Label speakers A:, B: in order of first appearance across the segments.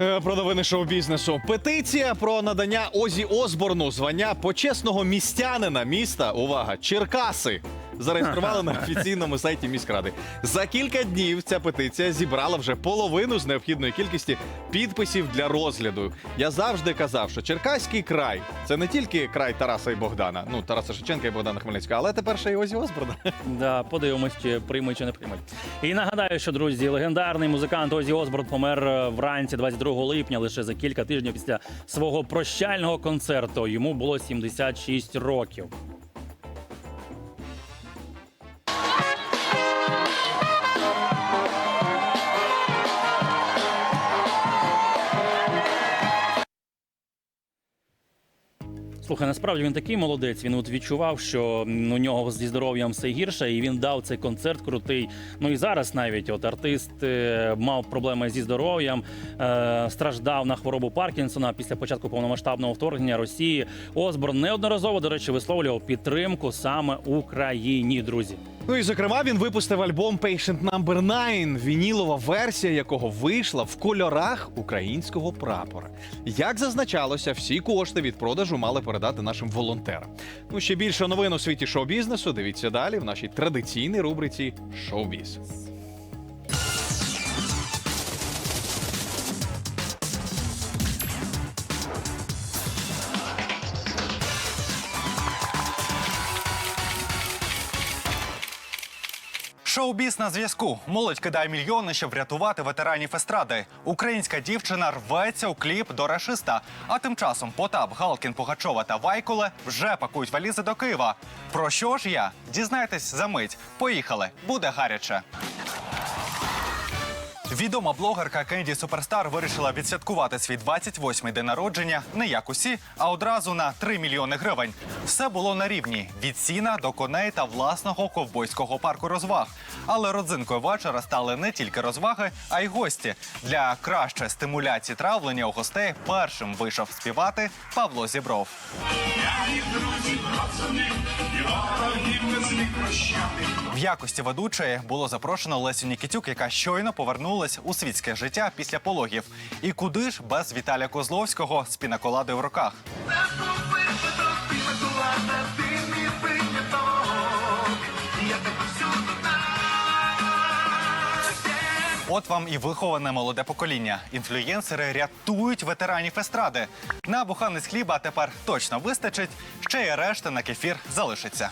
A: Е, Про новини шоу-бізнесу. Петиція про надання Озі Осборну звання почесного містянина міста. Увага! Черкаси. Зареєстрували на офіційному сайті міськради. За кілька днів ця петиція зібрала вже половину з необхідної кількості підписів для розгляду. Я завжди казав, що Черкаський край це не тільки край Тараса і Богдана, ну Тараса Шевченка і Богдана Хмельницького, але тепер ще й Озі Осборна.
B: Да, подивимось, чи приймуть, чи не приймуть. І нагадаю, що друзі, легендарний музикант Озі Осборн помер е, вранці 22 липня, лише за кілька тижнів після свого прощального концерту. Йому було 76 років. Слухай, насправді він такий молодець. Він от відчував, що у нього зі здоров'ям все гірше, і він дав цей концерт крутий. Ну і зараз навіть от артист е, мав проблеми зі здоров'ям, е, страждав на хворобу Паркінсона після початку повномасштабного вторгнення Росії. Осборн неодноразово, до речі, висловлював підтримку саме Україні, друзі.
A: Ну і зокрема він випустив альбом Patient Number 9, вінілова версія якого вийшла в кольорах українського прапора. Як зазначалося, всі кошти від продажу мали передати нашим волонтерам. Ну ще більше новин у світі шоу-бізнесу. Дивіться далі в нашій традиційній рубриці Шоу-біз.
C: Шоу-біз на зв'язку. Молодь кидає мільйони, щоб врятувати ветеранів естради. Українська дівчина рветься у кліп до рашиста. А тим часом Потап, Галкін, Пугачова та Вайкуле вже пакують валізи до Києва. Про що ж я? Дізнайтесь за мить. Поїхали, буде гаряче. Відома блогерка Кенді Суперстар вирішила відсвяткувати свій 28-й день народження не як усі, а одразу на 3 мільйони гривень. Все було на рівні від сіна до коней та власного ковбойського парку розваг. Але родзинкою вечора стали не тільки розваги, а й гості. Для кращої стимуляції травлення у гостей першим вийшов співати Павло Зібров. В якості ведучої було запрошено Лесю Нікітюк, яка щойно повернулась у світське життя після пологів. І куди ж без Віталія Козловського з пінаколадою в руках. От вам і виховане молоде покоління. Інфлюєнсери рятують ветеранів естради. На буханець хліба тепер точно вистачить, ще й решта на кефір залишиться.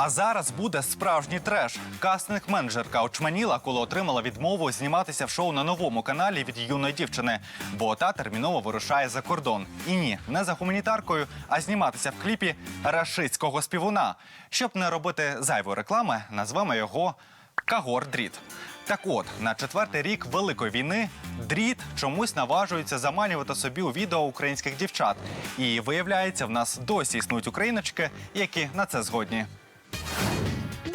C: А зараз буде справжній треш. Кастинг-менеджерка очманіла, коли отримала відмову зніматися в шоу на новому каналі від юної дівчини, бо та терміново вирушає за кордон. І ні, не за гуманітаркою, а зніматися в кліпі рашистського співуна. Щоб не робити зайвої реклами, назвемо його Кагор Дріт. Так от, на четвертий рік Великої війни дріт чомусь наважується заманювати собі у відео українських дівчат. І виявляється, в нас досі існують україночки, які на це згодні.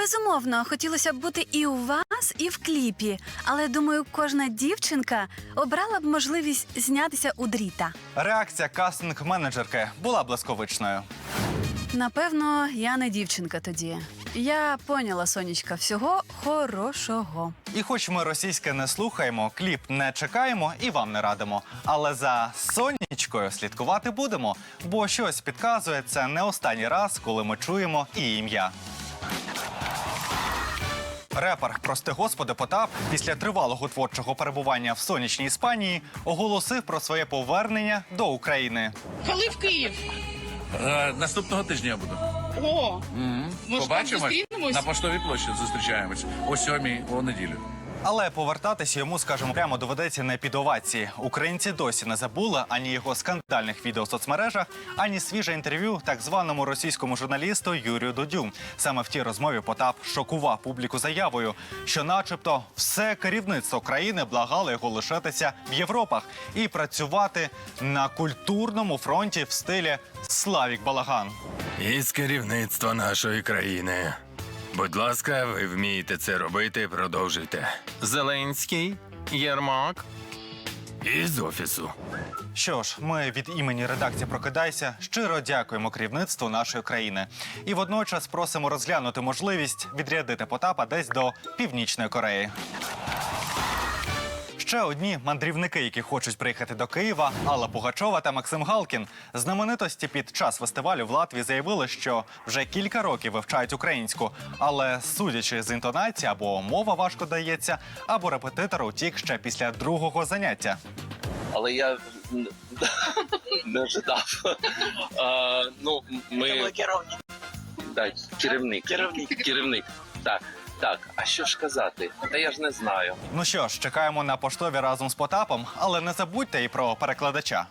D: Безумовно, хотілося б бути і у вас, і в кліпі. Але думаю, кожна дівчинка обрала б можливість знятися у дріта.
C: Реакція кастинг-менеджерки була блискавичною.
D: Напевно, я не дівчинка тоді. Я поняла, сонечка, всього хорошого.
C: І хоч ми російське не слухаємо, кліп не чекаємо і вам не радимо. Але за сонечкою слідкувати будемо, бо щось підказує це не останній раз, коли ми чуємо і ім'я. Репер, прости господи, Потап після тривалого творчого перебування в сонячній Іспанії оголосив про своє повернення до України.
E: Коли в Київ?
F: Е, Наступного тижня я буду.
E: О, може там
F: Побачимось
E: зустрінемось?
F: на поштовій площі. Зустрічаємось о сьомій у неділю.
C: Але повертатися йому, скажімо, прямо доведеться не під овації. Українці досі не забули ані його скандальних відео в соцмережах, ані свіже інтерв'ю так званому російському журналісту Юрію Дудю. Саме в тій розмові Потап шокував публіку заявою, що, начебто, все керівництво країни благало його лишитися в Європах і працювати на культурному фронті в стилі Славік Балаган.
G: Із керівництва нашої країни. Будь ласка, ви вмієте це робити, продовжуйте. Зеленський, Єрмак. Із офісу.
C: Що ж, ми від імені редакції Прокидайся щиро дякуємо керівництву нашої країни. І водночас просимо розглянути можливість відрядити Потапа десь до Північної Кореї. Ще одні мандрівники, які хочуть приїхати до Києва, Алла Пугачова та Максим Галкін. Знаменитості під час фестивалю в Латвії заявили, що вже кілька років вивчають українську, але судячи з інтонації, або мова важко дається, або репетитор утік ще після другого заняття.
H: але я не ожидав. А, ну, ми... керівник. Так, керівник. Керівник. Керівник. Так, так. А що ж казати? Та я ж не знаю.
C: Ну що ж, чекаємо на поштові разом з Потапом, але не забудьте і про перекладача.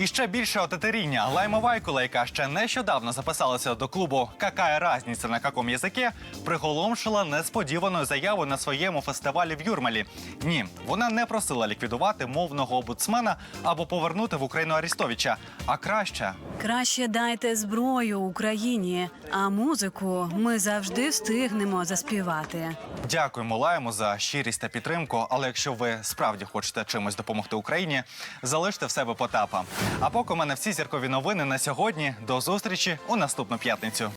C: І ще більше отетеріння. Лайма Вайкула, яка ще нещодавно записалася до клубу «Какая разниця на каком язике», приголомшила несподіваною заявою на своєму фестивалі в Юрмалі. Ні, вона не просила ліквідувати мовного омбудсмена або повернути в Україну Арістовича, а краще
D: Краще дайте зброю Україні, а музику ми завжди встигнемо заспівати.
C: Дякуємо лаємо за щирість та підтримку. Але якщо ви справді хочете чимось допомогти Україні, залиште в себе Потапа. А поки у мене всі зіркові новини на сьогодні. До зустрічі у наступну п'ятницю.